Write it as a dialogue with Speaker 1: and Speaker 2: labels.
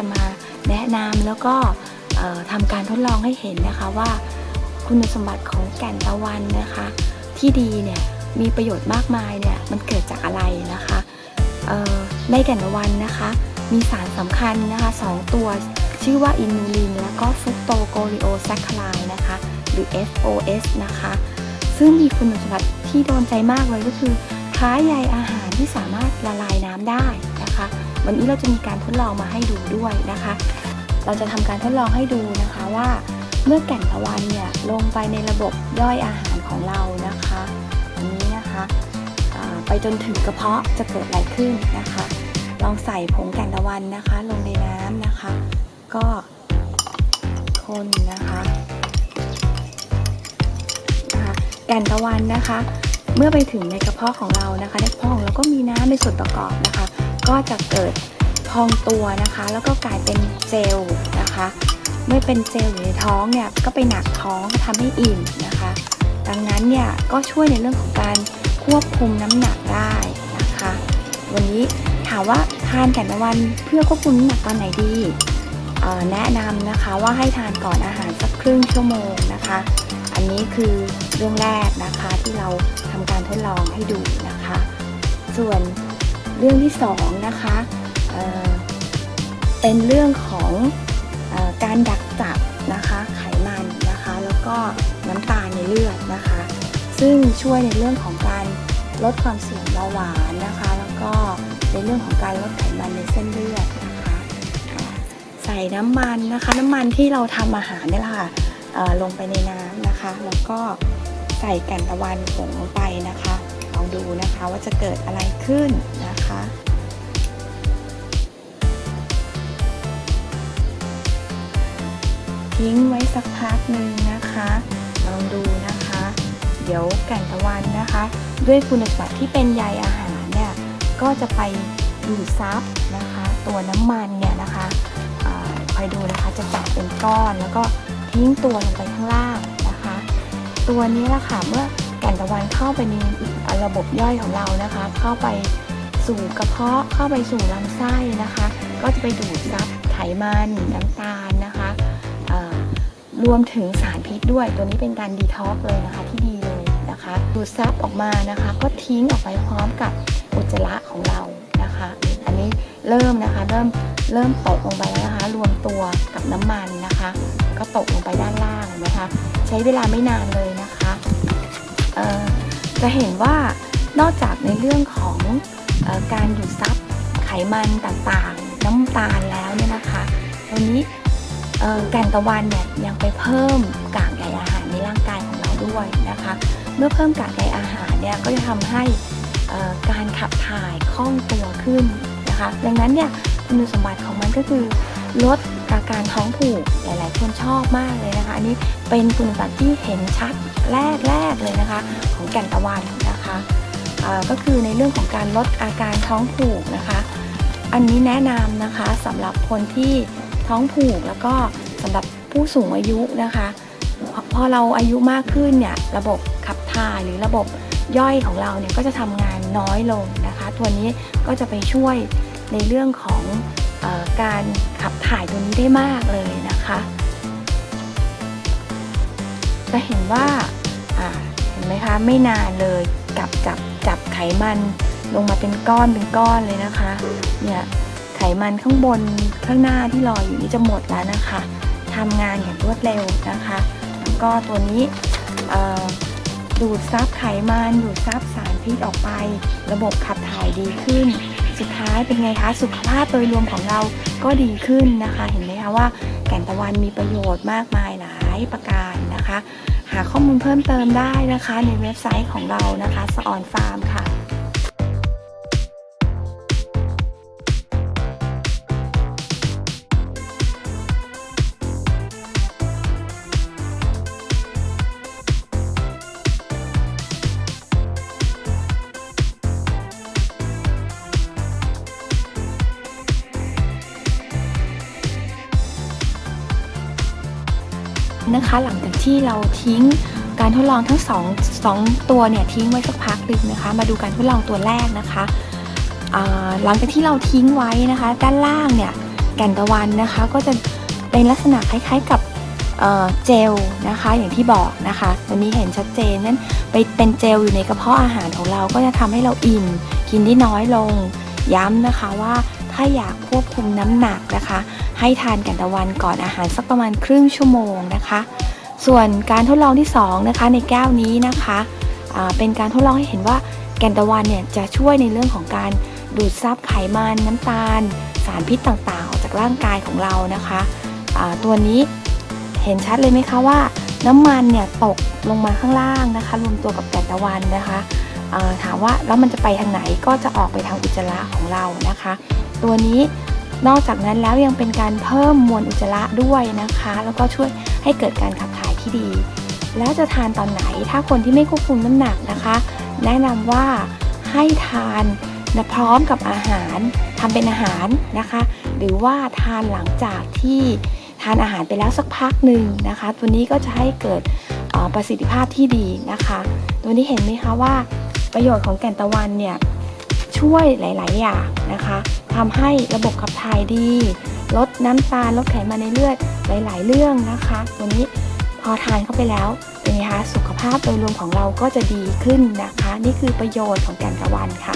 Speaker 1: จะมาแนะนำแล้วก็ทำการทดลองให้เห็นนะคะว่าคุณสมบัติของแก่นตะวันนะคะ ที่ดีเนี่ยมีประโยชน์มากมายเนี่ยมันเกิดจากอะไรนะคะในแก่นตะวันนะคะ มีสารสำคัญนะคะสองตัวชื่อว่าอินูลินแล้วก็ฟุกโตโกลิโอแซคคลายนะคะ หรือ FOS นะคะ ซึ่งมีคุณสมบัติที่โดนใจมากเลยก็คือค้าใยอาหารที่สามารถละลายน้ำได้นะคะ วันนี้เราจะมีการทดลองมาให้ดูด้วยนะคะ เราจะทำการทดลองให้ดูนะคะว่า เมื่อแก่นตะวันเนี่ยลงไปในระบบย่อยอาหารของเรานะคะอันนี้นะคะไปจนถึงกระเพาะจะเกิดอะไรขึ้นนะคะ ลองใส่ผงแก่นตะวันนะคะ ลงในน้ำนะคะ ก็คนนะคะแก่นตะวันนะคะ เมื่อไปถึงในกระเพาะของเรานะคะในกระเพาะของเราก็มีน้ำในส่วนประกอบนะคะ ก็จะเกิดพองตัวนะคะ แล้วก็กลายเป็นเจลนะคะ เมื่อเป็นเจลอยู่ในท้องเนี่ยก็ไปหนักท้องทำให้อิ่มนะคะ ดังนั้นเนี่ยก็ช่วยในเรื่องของการควบคุมน้ำหนักได้นะคะ วันนี้ถามว่าทานแก่นตะวันเพื่อควบคุมน้ำหนักตอนไหนดีแนะนำนะคะว่าให้ทานก่อนอาหารสักครึ่งชั่วโมงนะคะ อันนี้คือเรื่องแรกนะคะที่เราทำการทดลองให้ดูนะคะ ส่วน เรื่องที่สองนะคะเเป็นเรื่องของอการดักจับนะคะ ไขมันนะคะ แล้วก็น้ำตาลในเลือดนะคะ ซึ่งช่วยในเรื่องของการลดความเสี่ยงเบาหวานนะคะ แล้วก็ในเรื่องของการลดไขมันในเส้นเลือดนะคะใส่น้ำมันนะคะ น้ำมันที่เราทำอาหารนี่แหละค่ะลงไปในน้ำนะคะ แล้วก็ใส่ก่นตะวันผงลงไปนะคะ ลองดูนะคะว่าจะเกิดอะไรขึ้นนะคะทิ้งไว้สักพักหนึ่งนะคะ ลองดูนะคะ เดี๋ยวแก่นตะวันนะคะ ด้วยคุณสมบัติที่เป็นใยอาหารเนี่ยก็จะไปดูดซับนะคะ ตัวน้ำมันเนี่ยนะคะอ่าคอยดูนะคะจะจับเป็นก้อนแล้วก็ทิ้งตัวลงไปข้างล่างนะคะ ตัวนี้แหละค่ะเมื่อ แก่นตะวันเข้าไปในระบบย่อยของเรานะคะ เข้าไปสู่กระเพาะเข้าไปสู่ลำไส้นะคะ ก็จะไปดูดซับไขมันน้ำตาลนะคะรวมถึงสารพิษด้วยตัวนี้เป็นการดีท็อกเลยนะคะที่ดีเลยนะคะดูดซับออกมานะคะ ก็ทิ้งออกไปพร้อมกับอุจจาระของเรานะคะ อันนี้เริ่มนะคะเริ่มเริ่มตกลงไปแล้วนะคะ รวมตัวกับน้ำมันนะคะ ก็ตกลงไปด้านล่างนะคะ ใช้เวลาไม่นานเลยนะคะ จะเห็นว่านอกจากในเรื่องของอการดูดซับไขมันต่างๆ น้ำตาลแล้วเนี่ยนะคะตัวนี้แกนตะวันเนี่ยยังไปเพิ่มกากใยอาหารในร่างกายของเราด้วยนะคะ เมื่อเพิ่มกากใยอาหารเนี่ยก็จะทำให้การขับถ่ายคล่องตัวขึ้นนะคะ ดังนั้นเนี่ยคุณสมบัติของมันก็คือ ลดอาการท้องผูกหลาย ๆ คนชอบมากเลยนะคะ อันนี้เป็นคุณสมบัติที่เห็นชัดแรก ๆ เลยนะคะ ของแก่นตะวันนะคะก็คือในเรื่องของการลดอาการท้องผูกนะคะ อันนี้แนะนำนะคะสำหรับคนที่ท้องผูกแล้วก็สำหรับผู้สูงอายุนะคะ พอพอเราอายุมากขึ้นเนี่ยระบบขับถ่ายหรือระบบย่อยของเราเนี่ยก็จะทำงานน้อยลงนะคะ ตัวนี้ก็จะไปช่วยในเรื่องของ การขับถ่ายตัวนี้ได้มากเลยนะคะ จะเห็นว่าเห็นไหมคะไม่นานเลยกับจับจับไขมันลงมาเป็นก้อนเป็นก้อนเลยนะคะเนี่ยไขมันข้างบนข้างหน้าที่ลอยอยู่นี่จะหมดแล้วนะคะทำงานอย่างรวดเร็วนะคะ แล้วก็ตัวนี้ดูดซับไขมันดูดซับสารพิษออกไป ระบบขับถ่ายดีขึ้น สุดท้ายเป็นไงคะ สุขภาพโดยรวมของเราก็ดีขึ้นนะคะ เห็นไหมคะว่าแก่นตะวันมีประโยชน์มากมายหลายประการนะคะ หาข้อมูลเพิ่มเติมได้นะคะในเว็บไซต์ของเรานะคะสออนฟาร์มค่ะ นะคะ หลังจากที่เราทิ้งการทดลองทั้งสองสองตัวเนี่ยทิ้งไว้สักพักหนึ่งนะคะ มาดูการทดลองตัวแรกนะคะหลังจากที่เราทิ้งไว้นะคะ ด้านล่างเนี่ยแก่นตะวันนะคะ ก็จะเป็นลักษณะคล้ายๆกับเจลนะคะ อย่างที่บอกนะคะวันนี้เห็นชัดเจนนั่นไปเป็นเจลอยู่ในกระเพาะอาหารของเราก็จะทำให้เราอิ่มกินได้น้อยลงย้ำนะคะว่า ถ้าอยากควบคุมน้ำหนักนะคะ ให้ทานแก่นตะวันก่อนอาหารสักประมาณครึ่งชั่วโมงนะคะ ส่วนการทดลองที่สองนะคะในแก้วนี้นะคะเป็นการทดลองให้เห็นว่าแกนตะวันเนี่ยจะช่วยในเรื่องของการดูดซับไขมันน้ำตาล สารพิษต่างๆ ออกจากร่างกายของเรานะคะตัวนี้เห็นชัดเลยไหมคะว่า น้ำมันเนี่ยตกลงมาข้างล่างนะคะ รวมตัวกับแกนตะวันนะคะถามว่าแล้วมันจะไปทางไหนก็จะออกไปทางอุจจาระของเรานะคะ ตัวนี้ นอกจากนั้นแล้วยังเป็นการเพิ่มมวลอุจจาระด้วยนะคะ แล้วก็ช่วยให้เกิดการขับถ่ายที่ดี แล้วจะทานตอนไหนถ้าคนที่ไม่ควบคุมน้ำหนักนะคะ แนะนำว่าให้ทานนะพร้อมกับอาหารทำเป็นอาหารนะคะ หรือว่าทานหลังจากที่ทานอาหารไปแล้วสักพักหนึ่งนะคะ ตัวนี้ก็จะให้เกิดประสิทธิภาพที่ดีนะคะ ตัวนี้เห็นไหมคะว่าประโยชน์ของแก่นตะวันเนี่ย ช่วยหลาย ๆ อย่างนะคะทำให้ระบบขับถ่ายดี ลดน้ำตาลลดไขมันในเลือดหลาย ๆ เรื่องนะคะ ตัวนี้พอทานเข้าไปแล้วเป็นไงคะสุขภาพโดยรวมของเราก็จะดีขึ้นนะคะ นี่คือประโยชน์ของแก่นตะวันค่ะ